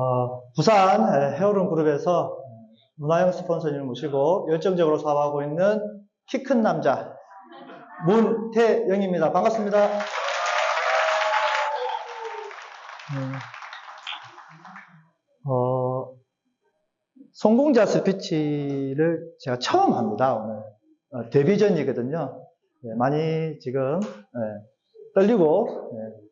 어, 부산 헤어룸 그룹에서 문화영 스폰서님을 모시고 열정적으로 사업하고 있는 키 큰 남자 문태영입니다. 반갑습니다. 음, 어, 성공자 스피치를 제가 처음 합니다. 오늘 어, 데뷔 전이거든요. 네, 많이 지금 네, 떨리고 네,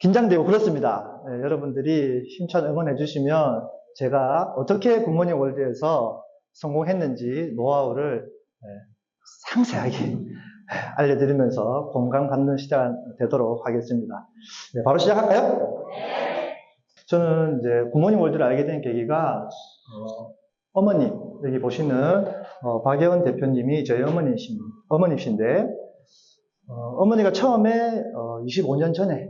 긴장되고 그렇습니다. 네, 여러분들이 힘찬 응원해 주시면 제가 어떻게 굿모닝 월드에서 성공했는지 노하우를 네, 상세하게 알려드리면서 공감 갖는 시간 되도록 하겠습니다. 네, 바로 시작할까요? 저는 이제 굿모닝 월드를 알게 된 계기가 어, 머님 여기 보시는 어, 박예원 대표님이 저희 어머니신 어머니신데 어, 머니가 처음에 25년 전에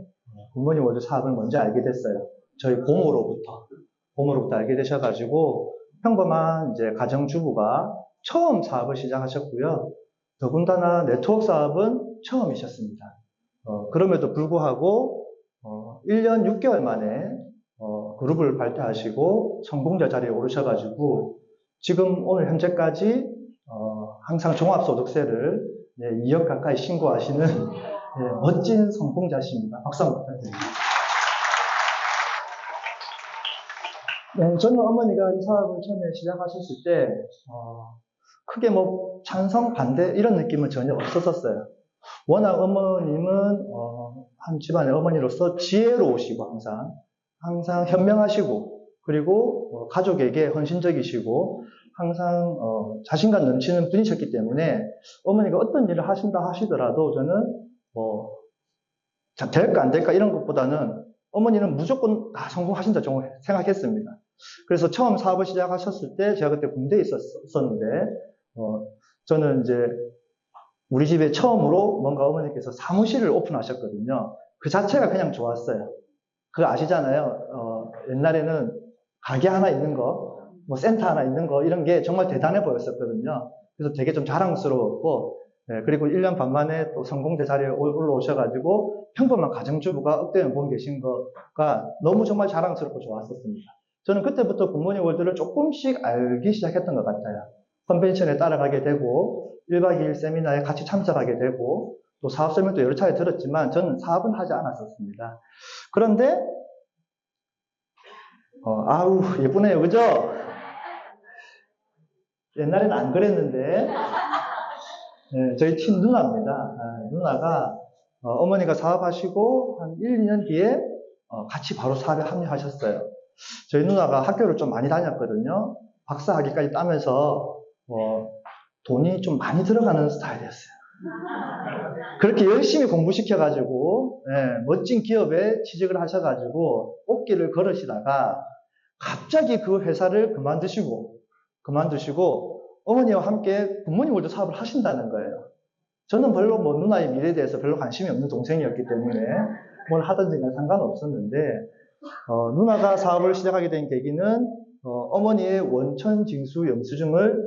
굿모닝 월드 사업을 먼저 알게 됐어요. 저희 고모로부터 고모로부터 알게 되셔가지고 평범한 이제 가정주부가 처음 사업을 시작하셨고요. 더군다나 네트워크 사업은 처음이셨습니다. 어, 그럼에도 불구하고 어, 1년 6개월 만에 어, 그룹을 발표하시고 성공자 자리에 오르셔가지고 지금 오늘 현재까지 어, 항상 종합소득세를 네, 2억 가까이 신고하시는 네, 멋진 성공자십니다. 박수 한번 부탁드립니다. 네, 저는 어머니가 이 사업을 처음에 시작하셨을 때 어, 크게 뭐 찬성 반대 이런 느낌은 전혀 없었었어요. 워낙 어머님은 어, 한 집안의 어머니로서 지혜로우시고 항상 항상 현명하시고 그리고 어, 가족에게 헌신적이시고 항상 어, 자신감 넘치는 분이셨기 때문에 어머니가 어떤 일을 하신다 하시더라도 저는 뭐 자, 될까 안 될까 이런 것보다는 어머니는 무조건 다 성공하신다 정도 생각했습니다. 그래서 처음 사업을 시작하셨을 때 제가 그때 군대에 있었는데 어, 저는 이제 우리 집에 처음으로 뭔가 어머니께서 사무실을 오픈하셨거든요. 그 자체가 그냥 좋았어요. 그거 아시잖아요. 어, 옛날에는 가게 하나 있는 거, 뭐 센터 하나 있는 거 이런 게 정말 대단해 보였었거든요. 그래서 되게 좀 자랑스러웠고 네, 그리고 1년 반 만에 또 성공대 자리에 올라오셔가지고 평범한 가정주부가 억대 연봉 계신 거가 너무 정말 자랑스럽고 좋았었습니다. 저는 그때부터 굿모닝 월드를 조금씩 알기 시작했던 것 같아요. 컨벤션에 따라가게 되고 1박 2일 세미나에 같이 참석하게 되고 또 사업 설명도 여러 차례 들었지만 저는 사업은 하지 않았었습니다. 그런데 어, 아우 예쁘네요 그죠? 옛날에는 안 그랬는데 네, 저희 팀 누나입니다. 아, 누나가 어, 머니가 사업하시고 한 1, 2년 뒤에 어, 같이 바로 사업에 합류하셨어요. 저희 누나가 학교를 좀 많이 다녔거든요. 박사학위까지 따면서 어, 돈이 좀 많이 들어가는 스타일이었어요. 그렇게 열심히 공부시켜가지고 예, 멋진 기업에 취직을 하셔가지고 꽃길을 걸으시다가 갑자기 그 회사를 그만두시고 그만두시고 어머니와 함께 부모님 월드 사업을 하신다는 거예요. 저는 별로 뭐 누나의 미래에 대해서 별로 관심이 없는 동생이었기 때문에 뭘 하든지 간 상관없었는데 어, 누나가 사업을 시작하게 된 계기는 어, 머니의 원천 징수 영수증을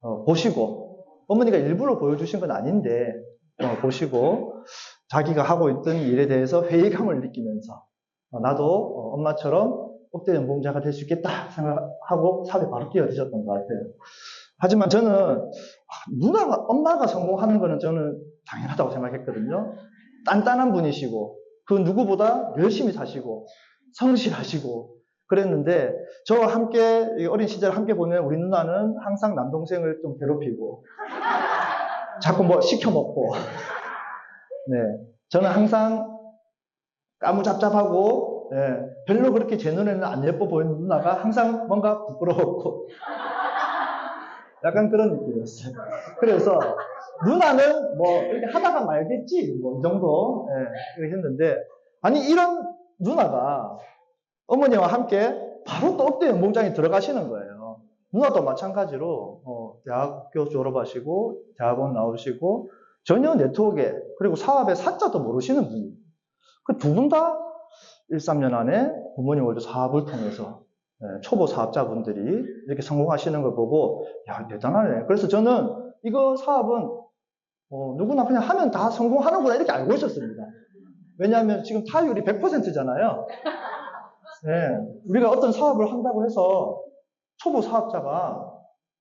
어, 보시고 어머니가 일부러 보여주신 건 아닌데 어, 보시고 자기가 하고 있던 일에 대해서 회의감을 느끼면서 어, 나도 어, 엄마처럼 억대 연봉자가 될 수 있겠다 생각하고 사업에 바로 뛰어드셨던 것 같아요. 하지만 저는 아, 누나가 엄마가 성공하는 거는 저는 당연하다고 생각했거든요. 단단한 분이시고 그 누구보다 열심히 사시고 성실하시고 그랬는데 저와 함께 이 어린 시절 함께 보낸 우리 누나는 항상 남동생을 좀 괴롭히고 자꾸 뭐 시켜 먹고. 네. 저는 항상 까무잡잡하고 예, 별로 그렇게 제 눈에는 안 예뻐 보이는 누나가 항상 뭔가 부끄러웠고 약간 그런 느낌이었어요. 그래서 누나는 뭐 이렇게 하다가 말겠지 뭐 이 정도 예, 했는데 아니 이런 누나가 어머니와 함께 바로 또 업대 연봉장에 들어가시는 거예요. 누나도 마찬가지로 어, 대학교 졸업하시고 대학원 나오시고 전혀 네트워크에 그리고 사업의 사자도 모르시는 분이에요. 그 두 분 다 1, 3년 안에 부모님 월드 사업을 통해서 예, 초보 사업자분들이 이렇게 성공하시는 걸 보고 야 대단하네. 그래서 저는 이거 사업은 어, 누구나 그냥 하면 다 성공하는구나 이렇게 알고 있었습니다. 왜냐하면 지금 타율이 100%잖아요. 예, 우리가 어떤 사업을 한다고 해서 초보 사업자가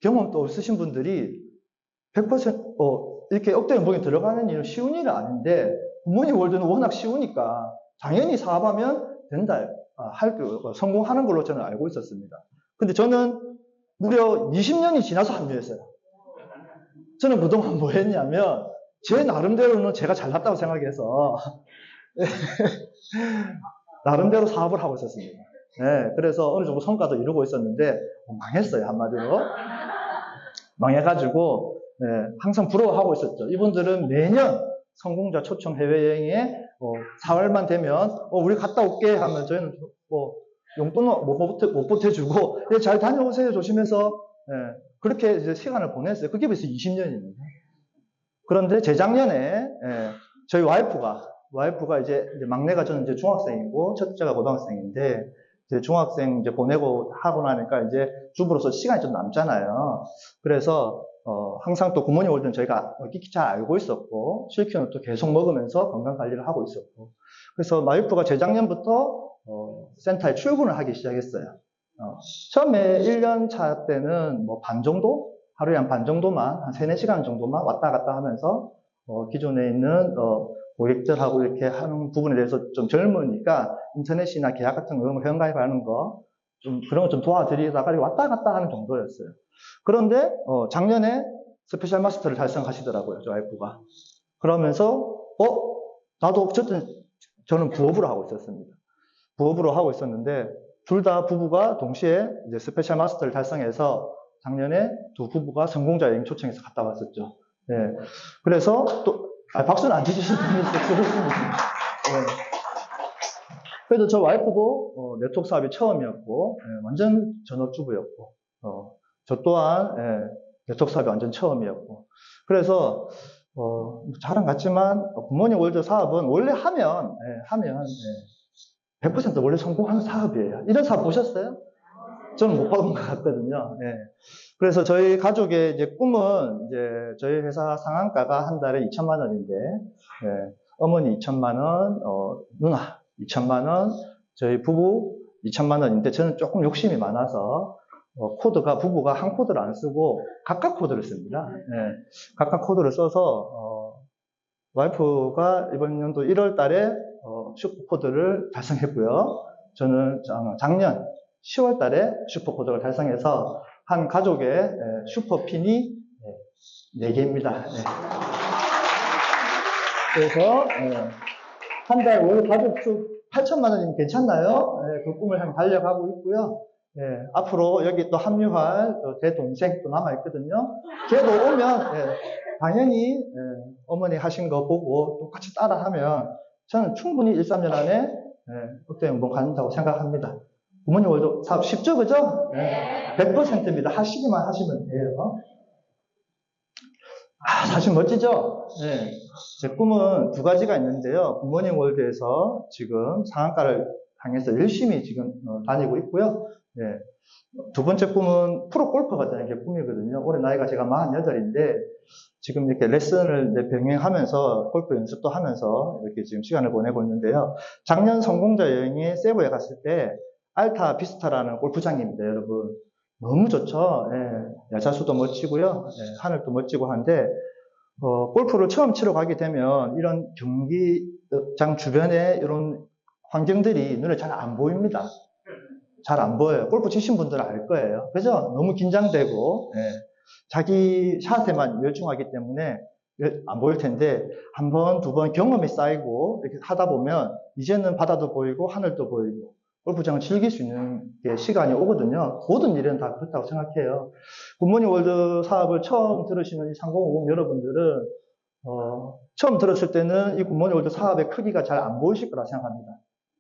경험도 없으신 분들이 100% 어, 이렇게 억대 연봉이 들어가는 일은 쉬운 일은 아닌데 부모님 월드는 워낙 쉬우니까 당연히 사업하면 된다 아, 할 그, 어, 성공하는 걸로 저는 알고 있었습니다. 근데 저는 무려 20년이 지나서 합류했어요. 저는 그동안 뭐 했냐면 제 나름대로는 제가 잘났다고 생각해서 나름대로 사업을 하고 있었습니다. 네, 그래서 어느 정도 성과도 이루고 있었는데 뭐 망했어요 한마디로 망해가지고 네, 항상 부러워하고 있었죠. 이분들은 매년 성공자 초청 해외여행에 어, 4월만 되면 어, 우리 갔다 올게 하면 저희는 뭐 용돈은 못, 보태, 못 보태주고 네, 잘 다녀오세요 조심해서 네, 그렇게 이제 시간을 보냈어요. 그게 벌써 20년입니다. 그런데 재작년에 예, 저희 와이프가 와이프가 이제, 이제 막내가 저는 이제 중학생이고 첫째가 고등학생인데 이제 중학생 이제 보내고 하고 나니까 이제 주부로서 시간이 좀 남잖아요. 그래서 어, 항상 또올 때는 저희가 끼끼 잘 알고 있었고 실키는 또 계속 먹으면서 건강 관리를 하고 있었고 그래서 와이프가 재작년부터 어, 센터에 출근을 하기 시작했어요. 어, 처음에 1년 차 때는 뭐 반 정도? 하루에 한 반 정도만, 한 3, 4시간 정도만 왔다 갔다 하면서, 어, 기존에 있는, 어, 고객들하고 이렇게 하는 부분에 대해서 좀 젊으니까 인터넷이나 계약 같은 거, 이런 거 회원가입하는 거, 좀 그런 거좀 도와드리다가 왔다 갔다 하는 정도였어요. 그런데, 어, 작년에 스페셜 마스터를 달성하시더라고요, 저 와이프가. 그러면서, 어? 나도 어쨌든 저는 부업으로 하고 있었습니다. 부업으로 하고 있었는데, 둘 다 부부가 동시에 이제 스페셜 마스터를 달성해서 작년에 두 부부가 성공자 여행 초청해서 갔다 왔었죠. 예. 그래서 또, 아, 박수는 안 치주셔도 쑥스럽습니다. 예. 그래도 저 와이프도 어, 네트워크 사업이 처음이었고, 예, 완전 전업주부였고, 어, 저 또한 예, 네트워크 사업이 완전 처음이었고, 그래서 어, 자랑 같지만 부모님 월드 사업은 원래 하면 예, 하면 예, 100% 원래 성공하는 사업이에요. 이런 사업 보셨어요? 저는 못 봐본 것 같거든요. 예. 그래서 저희 가족의 이제 꿈은 이제 저희 회사 상한가가 한 달에 2천만 원인데, 예. 어머니 2천만 원, 어, 누나 2천만 원, 저희 부부 2천만 원인데 저는 조금 욕심이 많아서 어, 코드가 부부가 한 코드를 안 쓰고 각각 코드를 씁니다. 예. 각각 코드를 써서 어, 와이프가 이번 연도 1월 달에 어, 슈퍼 코드를 달성했고요. 저는 작- 작년 10월 달에 슈퍼 코드를 달성해서 한 가족의 에, 슈퍼핀이 4개입니다. 그래서 한 달 월 가족 수 8천만 원이면 괜찮나요? 예, 그 꿈을 향해 달려가고 있고요. 예, 앞으로 여기 또 합류할 또 제 동생 또 남아있거든요. 걔도 오면 예, 당연히 예, 어머니 하신 거 보고 똑같이 따라하면 저는 충분히 1, 3년 안에 예, 국대 연봉 갖는다고 생각합니다. 부모님 월도 사업 쉽죠, 그죠? 네. 100%입니다. 하시기만 하시면 돼요. 아, 사실 멋지죠? 네. 제 꿈은 두 가지가 있는데요. 부모님 월드에서 지금 상한가를 향해서 열심히 지금 어, 다니고 있고요. 네. 두 번째 꿈은 프로 골퍼가 되는 게 꿈이거든요. 올해 나이가 제가 48인데 지금 이렇게 레슨을 병행하면서 골프 연습도 하면서 이렇게 지금 시간을 보내고 있는데요. 작년 성공자 여행에 세부에 갔을 때 알타 비스타라는 골프장입니다, 여러분. 너무 좋죠. 예, 야자수도 멋지고요. 예, 하늘도 멋지고 한데 어, 골프를 처음 치러 가게 되면 이런 경기장 주변에 이런 환경들이 눈에 잘 안 보입니다. 잘 안 보여요. 골프 치신 분들은 알 거예요. 그죠? 너무 긴장되고 예, 자기 샷에만 열중하기 때문에 안 보일 텐데 한 번, 두 번 경험이 쌓이고 이렇게 하다 보면 이제는 바다도 보이고 하늘도 보이고 골프장을 즐길 수 있는 게 시간이 오거든요. 모든 일은 다 그렇다고 생각해요. 굿모닝 월드 사업을 처음 들으시는 이 상공호공 여러분들은 어, 처음 들었을 때는 이 굿모닝 월드 사업의 크기가 잘 안 보이실 거라 생각합니다.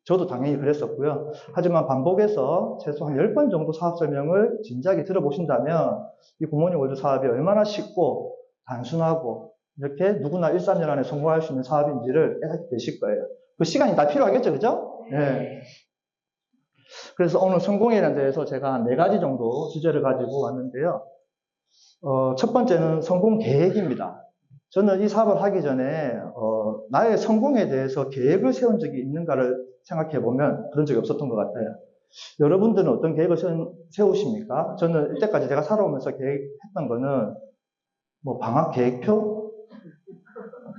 저도 당연히 그랬었고요. 하지만 반복해서 최소 한 10번 정도 사업 설명을 진지하게 들어보신다면 이 굿모닝 월드 사업이 얼마나 쉽고 단순하고 이렇게 누구나 1, 3년 안에 성공할 수 있는 사업인지를 깨닫게 되실 거예요. 그 시간이 다 필요하겠죠, 그죠? 네. 그래서 오늘 성공에 대해서 제가 한 네 가지 정도 주제를 가지고 왔는데요. 어, 첫 번째는 성공 계획입니다. 저는 이 사업을 하기 전에 어, 나의 성공에 대해서 계획을 세운 적이 있는가를 생각해 보면 그런 적이 없었던 것 같아요. 여러분들은 어떤 계획을 세- 세우십니까? 저는 이때까지 제가 살아오면서 계획했던 거는 뭐 방학 계획표?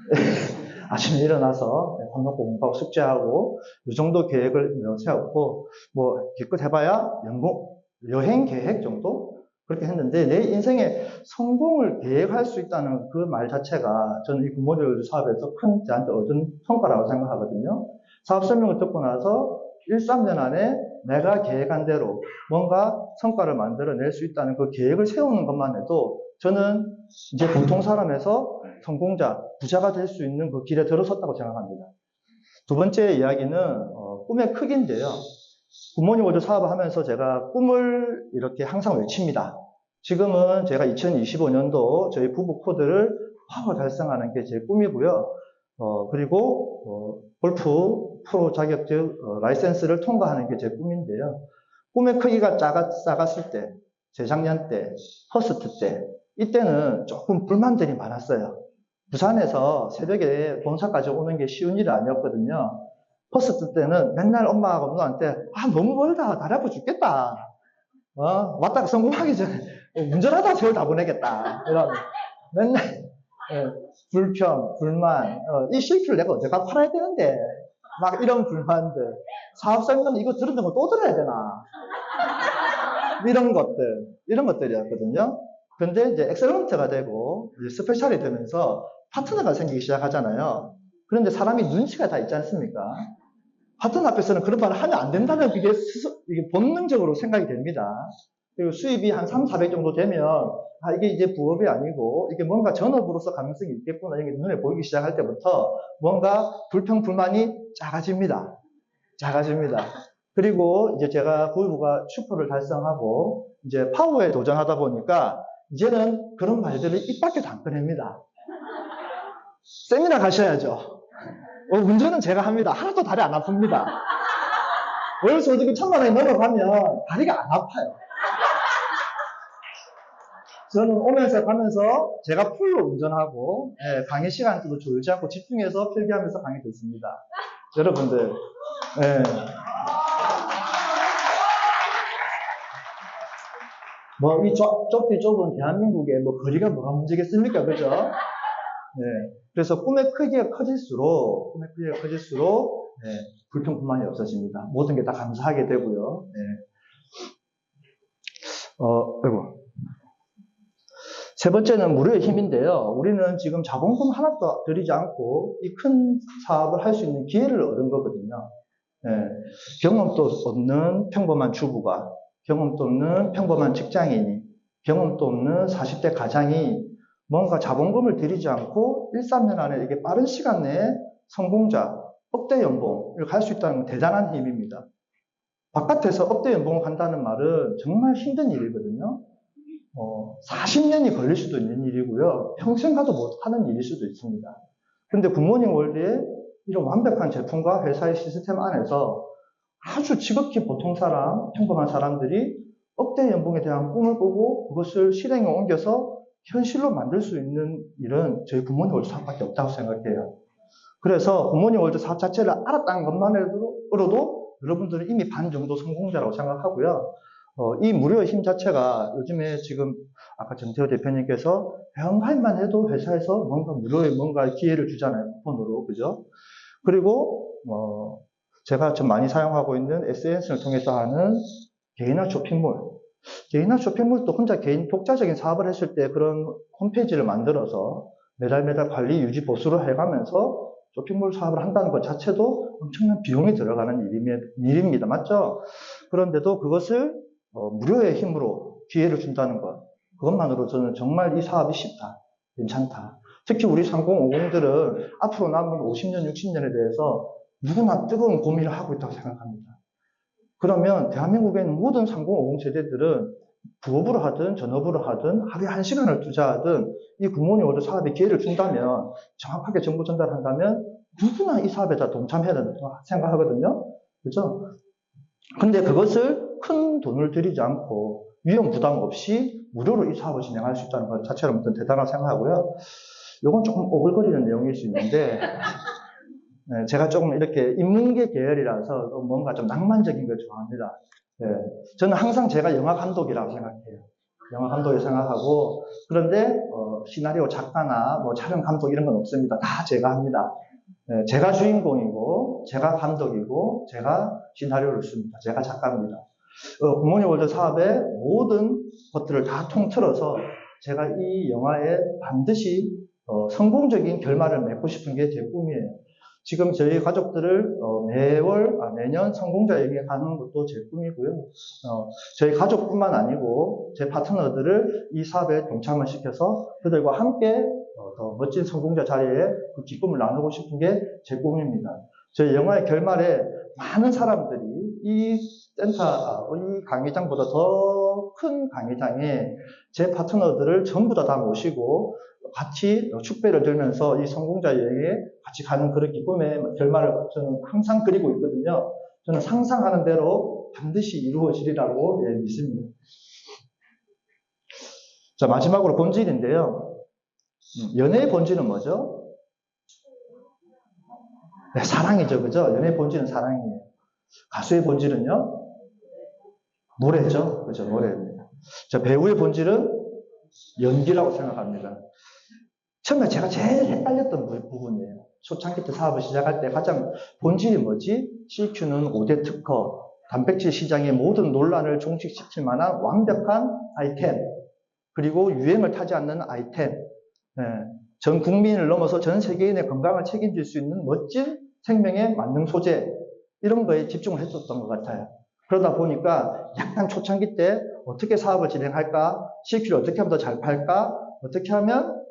아침에 일어나서 밥 먹고 공부하고 숙제하고 이 정도 계획을 세웠고 뭐 기껏 해봐야 연봉 여행 계획 정도 그렇게 했는데 내 인생의 성공을 계획할 수 있다는 그 말 자체가 저는 이 부모들 사업에서 큰 저한테 얻은 성과라고 생각하거든요. 사업 설명을 듣고 나서 1, 3년 안에 내가 계획한 대로 뭔가 성과를 만들어낼 수 있다는 그 계획을 세우는 것만 해도 저는 이제 보통 사람에서 성공자, 부자가 될 수 있는 그 길에 들어섰다고 생각합니다. 두 번째 이야기는 어, 꿈의 크기인데요. 부모님 월드 사업을 하면서 제가 꿈을 이렇게 항상 외칩니다. 지금은 제가 2025년도 저희 부부 코드를 파워 달성하는 게 제 꿈이고요. 어, 그리고 어, 골프 프로 자격증 어, 라이센스를 통과하는 게 제 꿈인데요. 꿈의 크기가 작았, 작았을 때, 재작년 때, 퍼스트 때, 이때는 조금 불만들이 많았어요. 부산에서 새벽에 본사까지 오는 게 쉬운 일이 아니었거든요. 퍼스트 때는 맨날 엄마하고 누나한테 아 너무 멀다. 다리 아파 죽겠다. 어? 왔다가 성공하기 전에 어, 운전하다 세월 다 보내겠다. 이런 맨날 예, 불평 불만 어, 이 실패를 내가 언제까 팔아야 되는데? 막 이런 불만들. 사업 설명 이거 들은 거또 들어야 되나? 이런 것들 이런 것들이었거든요. 근데 이제 엑셀런트가 되고 스페셜이 되면서 파트너가 생기기 시작하잖아요 그런데 사람이 눈치가 다 있지 않습니까? 파트너 앞에서는 그런 말을 하면 안 된다는 그게 스스- 이게 본능적으로 생각이 됩니다. 그리고 수입이 한 3, 400 정도 되면, 아, 이게 이제 부업이 아니고, 이게 뭔가 전업으로서 가능성이 있겠구나, 이게 눈에 보이기 시작할 때부터 뭔가 불평, 불만이 작아집니다. 작아집니다. 그리고 이제 제가 부부가 슈퍼를 달성하고, 이제 파워에 도전하다 보니까, 이제는 그런 말들을 입 밖에 도 안 꺼냅니다. 세미나 가셔야죠. 어, 운전은 제가 합니다. 하나도 다리 안 아픕니다. 월 소득이 천만 원이 넘어가면 다리가 안 아파요. 저는 오면서 가면서 제가 풀로 운전하고 예, 강의 시간도 졸지 않고 집중해서 필기하면서 강의 듣습니다. 여러분들 예. 뭐이 좁디 좁은 대한민국에 뭐 거리가 뭐가 문제겠습니까, 그죠? 네. 그래서 꿈의 크기가 커질수록, 꿈의 크기가 커질수록, 네, 불평불만이 없어집니다. 모든 게 다 감사하게 되고요. 네. 어. 세 번째는 무료의 힘인데요. 우리는 지금 자본금 하나도 들이지 않고 이 큰 사업을 할 수 있는 기회를 얻은 거거든요. 네. 경험도 없는 평범한 주부가, 경험도 없는 평범한 직장인이, 경험도 없는 40대 가장이 뭔가 자본금을 들이지 않고 1, 3년 안에 이렇게 빠른 시간 내에 성공자, 억대 연봉을 갈 수 있다는 건 대단한 힘입니다. 바깥에서 억대 연봉을 간다는 말은 정말 힘든 일이거든요. 어, 40년이 걸릴 수도 있는 일이고요. 평생 가도 못하는 일일 수도 있습니다. 그런데 굿모닝 월드의 이런 완벽한 제품과 회사의 시스템 안에서 아주 지극히 보통 사람, 평범한 사람들이 억대 연봉에 대한 꿈을 꾸고 그것을 실행에 옮겨서 현실로 만들 수 있는 일은 저희 굿모닝 월드 사업밖에 없다고 생각해요. 그래서 굿모닝 월드 사업 자체를 알았다는 것만으로도 여러분들은 이미 반 정도 성공자라고 생각하고요. 어, 이 무료의 힘 자체가 요즘에 지금 아까 전태호 대표님께서 회원가입만 해도 회사에서 뭔가 무료의 뭔가 기회를 주잖아요. 쿠폰으로. 그죠? 그리고, 어, 제가 좀 많이 사용하고 있는 SNS를 통해서 하는 개인화 쇼핑몰. 개인화 쇼핑몰도 혼자 개인 독자적인 사업을 했을 때 그런 홈페이지를 만들어서 매달 매달 관리 유지 보수를 해가면서 쇼핑몰 사업을 한다는 것 자체도 엄청난 비용이 들어가는 일입니다. 맞죠? 그런데도 그것을 어, 무료의 힘으로 기회를 준다는 것. 그것만으로 저는 정말 이 사업이 쉽다. 괜찮다. 특히 우리 3050들은 앞으로 남은 50년, 60년에 대해서 누구나 뜨거운 고민을 하고 있다고 생각합니다. 그러면 대한민국에 있는 모든 3050 세대들은 부업으로 하든 전업으로 하든 하루에 한 시간을 투자하든 이 월드 사업에 기회를 준다면 정확하게 정보 전달한다면 누구나 이 사업에 다 동참해야 된다고 생각하거든요. 그죠? 근데 그것을 큰 돈을 들이지 않고 위험 부담 없이 무료로 이 사업을 진행할 수 있다는 것 자체로 대단하다고 생각하고요. 이건 조금 오글거리는 내용일 수 있는데 네, 제가 조금 이렇게 인문계 계열이라서 뭔가 좀 낭만적인 걸 좋아합니다. 예, 저는 항상 제가 영화 감독이라고 생각해요. 영화 감독이 생각하고 그런데 어, 시나리오 작가나 뭐 촬영 감독 이런 건 없습니다. 다 제가 합니다. 예, 제가 주인공이고 제가 감독이고 제가 시나리오를 씁니다. 제가 작가입니다. 어, 굿모닝 월드 사업의 모든 것들을 다 통틀어서 제가 이 영화에 반드시 어, 성공적인 결말을 맺고 싶은 게 제 꿈이에요. 지금 저희 가족들을 어, 매월, 아, 매년 성공자에게 가는 것도 제 꿈이고요. 어, 저희 가족뿐만 아니고 제 파트너들을 이 사업에 동참을 시켜서 그들과 함께 어, 더 멋진 성공자 자리에 그 기쁨을 나누고 싶은 게 제 꿈입니다. 저희 영화의 결말에 많은 사람들이 이 센터, 아, 이 강의장보다 더 큰 강의장에 제 파트너들을 전부 다 다 모시고 같이 축배를 들면서 이 성공자 여행에 같이 가는 그런 기쁨의 결말을 저는 항상 그리고 있거든요. 저는 상상하는 대로 반드시 이루어지리라고 예, 믿습니다. 자, 마지막으로 본질인데요. 음, 연애의 본질은 뭐죠? 네, 사랑이죠. 그죠? 연애의 본질은 사랑이에요. 가수의 본질은요? 노래죠. 그죠? 노래입니다. 자, 배우의 본질은 연기라고 생각합니다. 처음에 제가 제일 헷갈렸던 부- 부분이에요. 초창기 때 사업을 시작할 때 가장 본질이 뭐지? CQ는 5대 특허, 단백질 시장의 모든 논란을 종식시킬 만한 완벽한 아이템, 그리고 유행을 타지 않는 아이템, 예, 전 국민을 넘어서 전 세계인의 건강을 책임질 수 있는 멋진 생명의 만능 소재, 이런 거에 집중을 했었던 것 같아요. 그러다 보니까 약간 초창기 때 어떻게 사업을 진행할까, CQ를 어떻게 하면 더 잘 팔까, 어떻게 하면 예,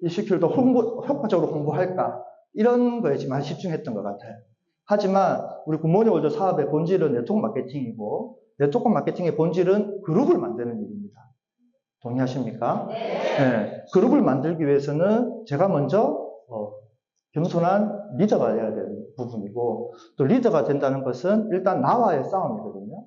이 CQ를 더 홍보, 효과적으로 홍보할까, 이런 거에 지금 많이 집중했던 것 같아요. 하지만 우리 굿모닝 월드 사업의 본질은 네트워크 마케팅이고, 네트워크 마케팅의 본질은 그룹을 만드는 일입니다. 동의하십니까? 네, 그룹을 만들기 위해서는 제가 먼저 어, 겸손한 리더가 돼야 되는 부분이고 또 리더가 된다는 것은 일단 나와의 싸움이거든요.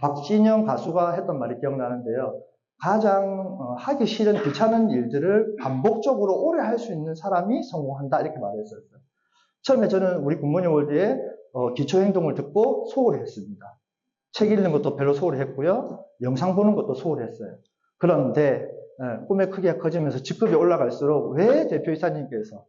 박진영 가수가 했던 말이 기억나는데요. 가장 어, 하기 싫은 귀찮은 일들을 반복적으로 오래 할 수 있는 사람이 성공한다 이렇게 말했었어요. 처음에 저는 우리 굿모닝 월드의 어, 기초 행동을 듣고 소홀했습니다. 책 읽는 것도 별로 소홀했고요. 영상 보는 것도 소홀했어요. 그런데 예, 꿈의 크기가 커지면서 직급이 올라갈수록 왜 대표이사님께서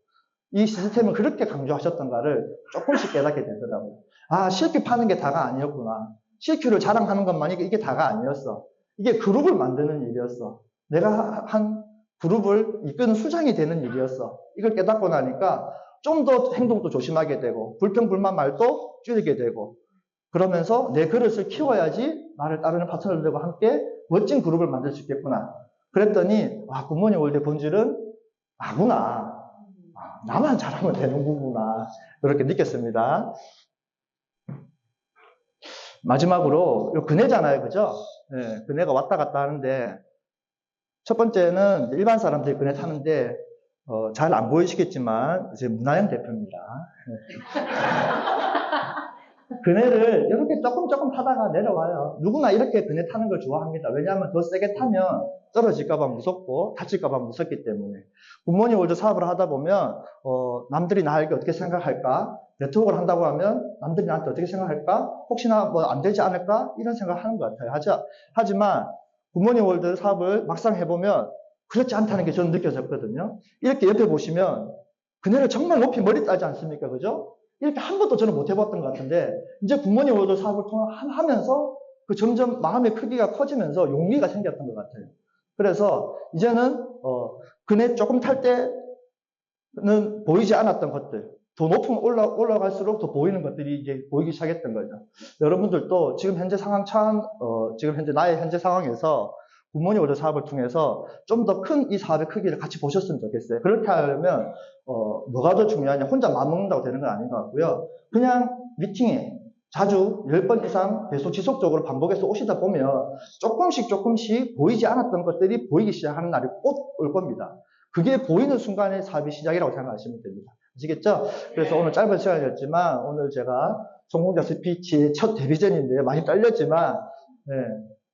이 시스템을 그렇게 강조하셨던가를 조금씩 깨닫게 되더라고요. 아, CQ 파는 게 다가 아니었구나. CQ를 자랑하는 것만이 이게 다가 아니었어. 이게 그룹을 만드는 일이었어. 내가 한 그룹을 이끄는 수장이 되는 일이었어. 이걸 깨닫고 나니까 좀 더 행동도 조심하게 되고, 불평불만 말도 줄이게 되고, 그러면서 내 그릇을 키워야지 나를 따르는 파트너들과 함께 멋진 그룹을 만들 수 있겠구나. 그랬더니, 와, 굿모닝 월드의 본질은 나구나. 아, 나만 잘하면 되는 거구나. 그렇게 느꼈습니다. 마지막으로, 요 그네잖아요. 그죠? 예, 그네가 왔다 갔다 하는데, 첫 번째는 일반 사람들이 그네 타는데, 어, 잘 안 보이시겠지만, 이제 문하영 대표입니다. 그네를 이렇게 조금 조금 타다가 내려와요. 누구나 이렇게 그네 타는 걸 좋아합니다. 왜냐하면 더 세게 타면 떨어질까봐 무섭고 다칠까봐 무섭기 때문에. 굿모닝 월드 사업을 하다 보면 어, 남들이 나에게 어떻게 생각할까? 네트워크를 한다고 하면 남들이 나한테 어떻게 생각할까? 혹시나 뭐 안 되지 않을까? 이런 생각을 하는 것 같아요. 하지, 하지만 굿모닝 월드 사업을 막상 해보면 그렇지 않다는 게 저는 느껴졌거든요. 이렇게 옆에 보시면 그네를 정말 높이 머리 따지 않습니까? 그죠? 이렇게 한 번도 저는 못 해봤던 것 같은데, 이제 굿모닝 월드 사업을 통하면서 그 점점 마음의 크기가 커지면서 용기가 생겼던 것 같아요. 그래서 이제는, 어, 그네 조금 탈 때는 보이지 않았던 것들, 더 높은 올라, 올라갈수록 더 보이는 것들이 이제 보이기 시작했던 거죠. 여러분들도 지금 현재 상황 참, 어, 지금 현재 나의 현재 상황에서 굿모닝 월드 사업을 통해서 좀 더 큰 이 사업의 크기를 같이 보셨으면 좋겠어요. 그렇게 하려면, 어, 뭐가 더 중요하냐. 혼자 마음먹는다고 되는 건 아닌 것 같고요. 그냥 미팅에 자주 10번 이상 계속 지속적으로 반복해서 오시다 보면 조금씩 조금씩 보이지 않았던 것들이 보이기 시작하는 날이 꼭 올 겁니다. 그게 보이는 순간에 사업이 시작이라고 생각하시면 됩니다. 아시겠죠? 그래서 오늘 짧은 시간이었지만 오늘 제가 성공자 스피치의 첫 데뷔전인데요. 많이 떨렸지만, 네,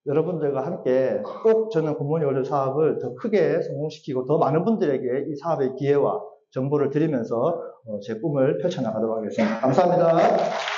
여러분들과 함께 꼭 저는 굿모닝 월드 사업을 더 크게 성공시키고 더 많은 분들에게 이 사업의 기회와 정보를 드리면서 어, 제 꿈을 펼쳐나가도록 하겠습니다. 감사합니다.